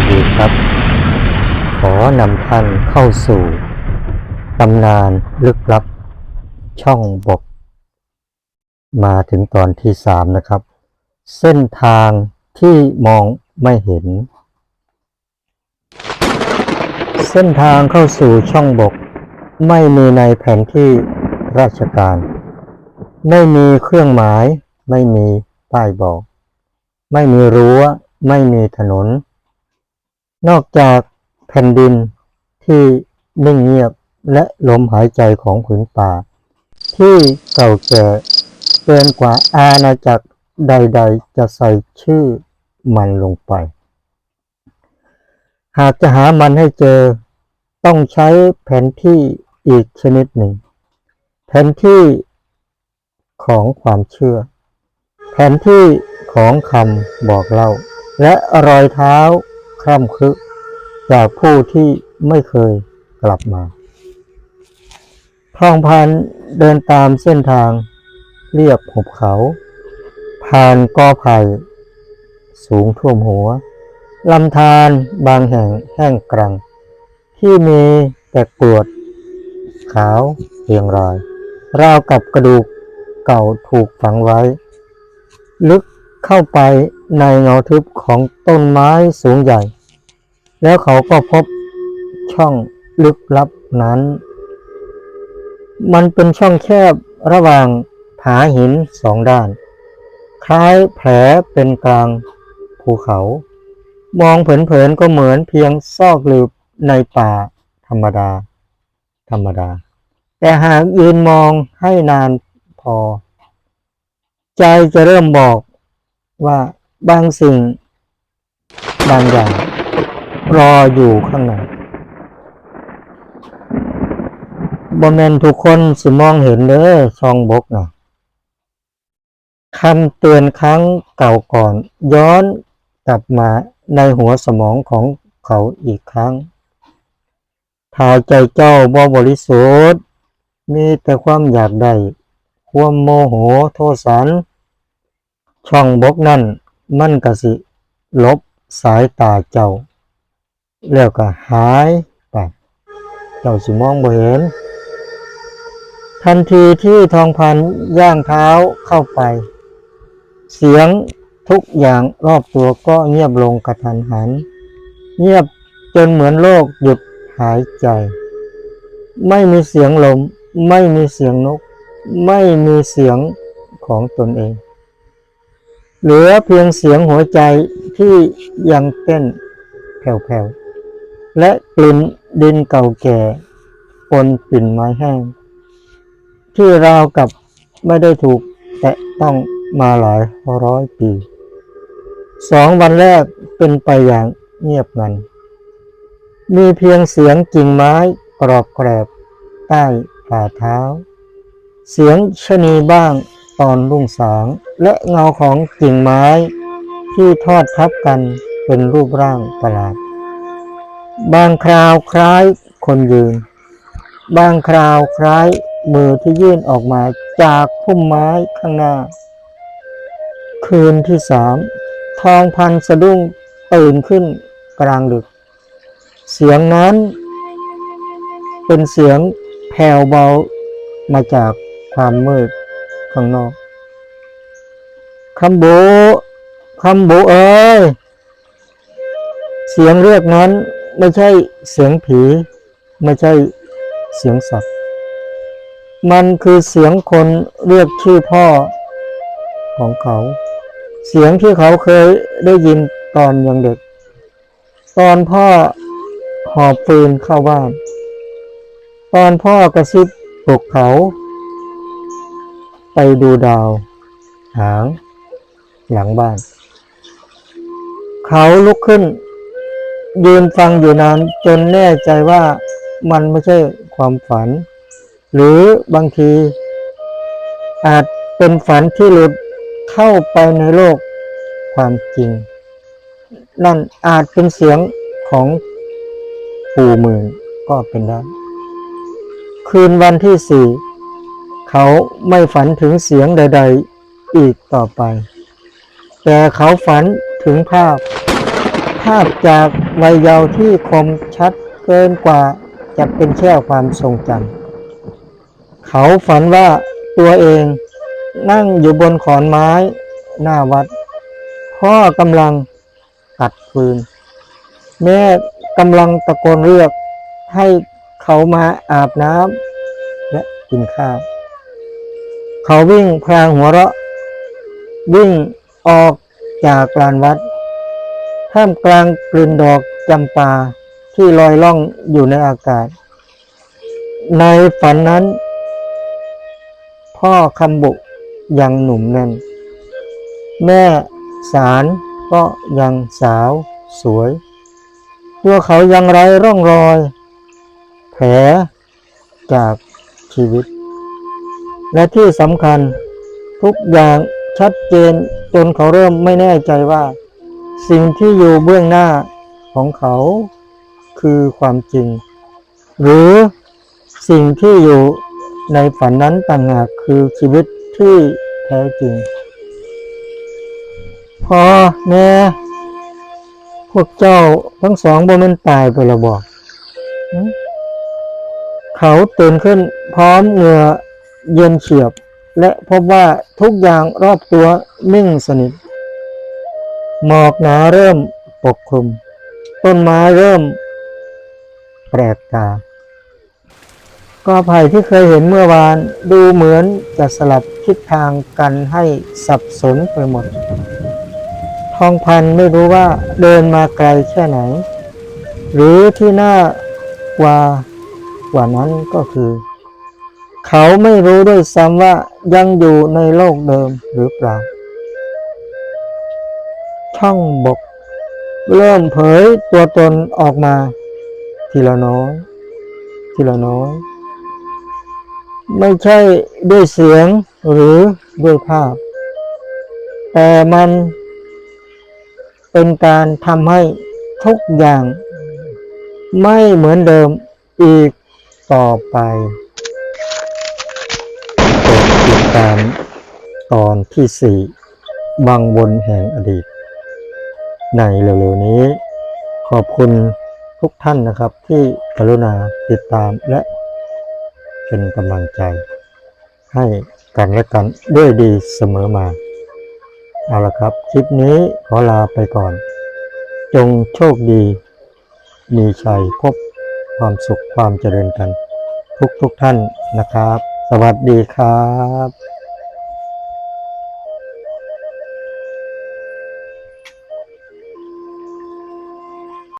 สดีครับ ขอนำท่านเข้าสู่ตำนานลึกลับ ช่องบก มาถึงตอนที่สามนะครับ เส้นทางที่มองไม่เห็น เส้นทางเข้าสู่ช่องบก ไม่มีในแผนที่ราชการ ไม่มีเครื่องหมาย ไม่มีป้ายบอก ไม่มีรั้ว ไม่มีถนน นอกจากแผ่นดินที่นิ่งเงียบและลมหายใจของผืนป่า ที่เก่าแก่เกินกว่าอาณาจักรใด ๆ จะใส่ชื่อมันลงไป หากจะหามันให้เจอ ต้องใช้แผนที่อีกชนิดหนึ่ง แผนที่ของความเชื่อ แผนที่ของคำบอกเล่า และรอยเท้า คร่ำครึจากผู้ที่ไม่เคยกลับมาทองพันเดินตามเส้นทางเรียบหุบเขา ผ่านกอไผ่ สูงท่วมหัวลำธารบางแห่งแห้งกรัง ที่มีแต่กรวด ขาวเรียงราย ราวกับกระดูกเก่าถูกฝังไว้ ลึกเข้าไปในเงาทึบของต้นไม้สูงใหญ่ แล้วเขาก็พบช่องลึกลับนั้น มันเป็นช่องแคบระหว่างผาหินสองด้าน คล้ายแผลเป็นกลางภูเขา มองเผินๆก็เหมือนเพียงซอกหลืบในป่าธรรมดา ธรรมดา แต่หากยืนมองให้นานพอ ใจจะเริ่มบอกว่าบางสิ่ง บางอย่าง รออยู่ข้างในบ่แมนทุกคนสิมองเห็นเด้อช่องบกเนาะคำเตือนครั้งเก่าก่อน ย้อนกลับมาในหัวสมองของเขาอีกครั้งถ้าใจเจ้าบ่บริสุทธิ์มีแต่ความอยากได้ความโมโหโทสัน ช่องบกนั่น มันก็สิ ลบสายตาเจ้า แล้วก็หายไปเจ้าสิมองบ่เห็น ทันทีที่ทองพันย่างเท้าเข้าไป เสียงทุกอย่างรอบตัวก็เงียบลงกระทันหัน เงียบจนเหมือนโลกหยุดหายใจ ไม่มีเสียงลม ไม่มีเสียงนก ไม่มีเสียงของตนเอง เหลือเพียงเสียงหัวใจที่ยังเต้นแผ่วๆ และกลิ่นดินเก่าแก่ปนกลิ่นไม้แห้ง ที่ราวกับไม่ได้ถูกแตะต้องมาหลายร้อยปี สองวันแรกเป็นไปอย่างเงียบงัน มีเพียงเสียงกิ่งไม้กรอบแกรบใต้ฝ่าเท้า เสียงชะนีบ้างตอนรุ่งสาง และเงาของกิ่งไม้ที่ทอดทับกันเป็นรูปร่างประหลาด บางคราวคล้ายคนยืน บางคราวคล้ายมือที่ยื่นออกมาจากพุ่มไม้ข้างหน้า คืนที่สามทองพันสะดุ้งตื่นขึ้นกลางดึก เสียงนั้น เป็นเสียงแผ่วเบามาจากความมืดข้างนอกคำโบคำโบเอ้ยเสียงเรียกนั้น ไม่ใช่เสียงผี ไม่ใช่เสียงสัตว์มันคือเสียงคนเรียกชื่อพ่อของเขา เสียงที่เขาเคยได้ยินตอนยังเด็ก ตอนพ่อหอบฟืนเข้าบ้าน ตอนพ่อกระซิบปลุกเขา ไปดูดาว หาง หลังบ้าน เขาลุกขึ้น ยืนฟังอยู่นานจนแน่ใจว่ามันไม่ใช่ความฝัน หรือบางที อาจเป็นฝันที่หลุดเข้าไปในโลกความจริง นั่นอาจเป็นเสียงของปู่หมื่นก็เป็นได้คืนวันที่สี่เขาไม่ฝันถึงเสียงใด ๆ อีกต่อไป แต่เขาฝันถึงภาพ ภาพจากวัยเยาว์ที่คมชัดเกินกว่าจะเป็นแค่ความทรงจำเขาฝันว่าตัวเองนั่งอยู่บนขอนไม้หน้าวัด พ่อกำลังตัดฟืน แม่กำลังตะโกนเรียกให้เขามาอาบน้ำและกินข้าว เขาวิ่งพลางหัวเราะ วิ่งออกจากลานวัด ท่ามกลางกลิ่นดอกจำปาที่ลอยล่องอยู่ในอากาศ ในฝันนั้น พ่อคำบุยังหนุ่มแน่น แม่สารก็ยังสาวสวย ตัวเขายังไร้ร่องรอย แผลจากชีวิต และที่สำคัญทุกอย่างชัดเจนจนเขาเริ่มไม่แน่ใจว่า สิ่งที่อยู่เบื้องหน้าของเขาคือความจริง หรือสิ่งที่อยู่ในฝันนั้นต่างหากคือชีวิตที่แท้จริง พอแม่พวกเจ้าทั้งสองบ่มันตายไปและบอก เขาตื่นขึ้นพร้อมเหงื่อเย็นเฉียบ และพบว่าทุกอย่างรอบตัวนิ่งสนิท หมอกหนาเริ่มปกคลุม ต้นไม้เริ่ม แปลกตา ก็ไผ่ที่เคยเห็นเมื่อวานดูเหมือนจะสลับทิศทางกันให้สับสนไปหมด ทองพันไม่รู้ว่าเดินมาไกลแค่ไหน หรือที่น่ากว่ากว่านั้นก็คือ เขาไม่รู้ด้วยซ้ำว่ายังอยู่ในโลกเดิมหรือเปล่า ช่องบก เริ่มเผยตัวตนออกมา ทีละน้อย ทีละน้อย ไม่ใช่ด้วยเสียงหรือด้วยภาพ แต่มันเป็นการทำให้ทุกอย่าง ไม่เหมือนเดิมอีกต่อไปโปรดติดตามตอนที่สี่บางวนแห่งอดีต ในเร็วๆนี้ ขอบคุณทุกท่านนะครับที่กรุณาติดตามและเป็นกำลังใจ ให้กันและกันด้วยดีเสมอมา เอาละครับ คลิปนี้ขอลาไปก่อน จงโชคดี มีชัยพบความสุขความเจริญกัน ทุกทุกๆท่านนะครับ สวัสดีครับ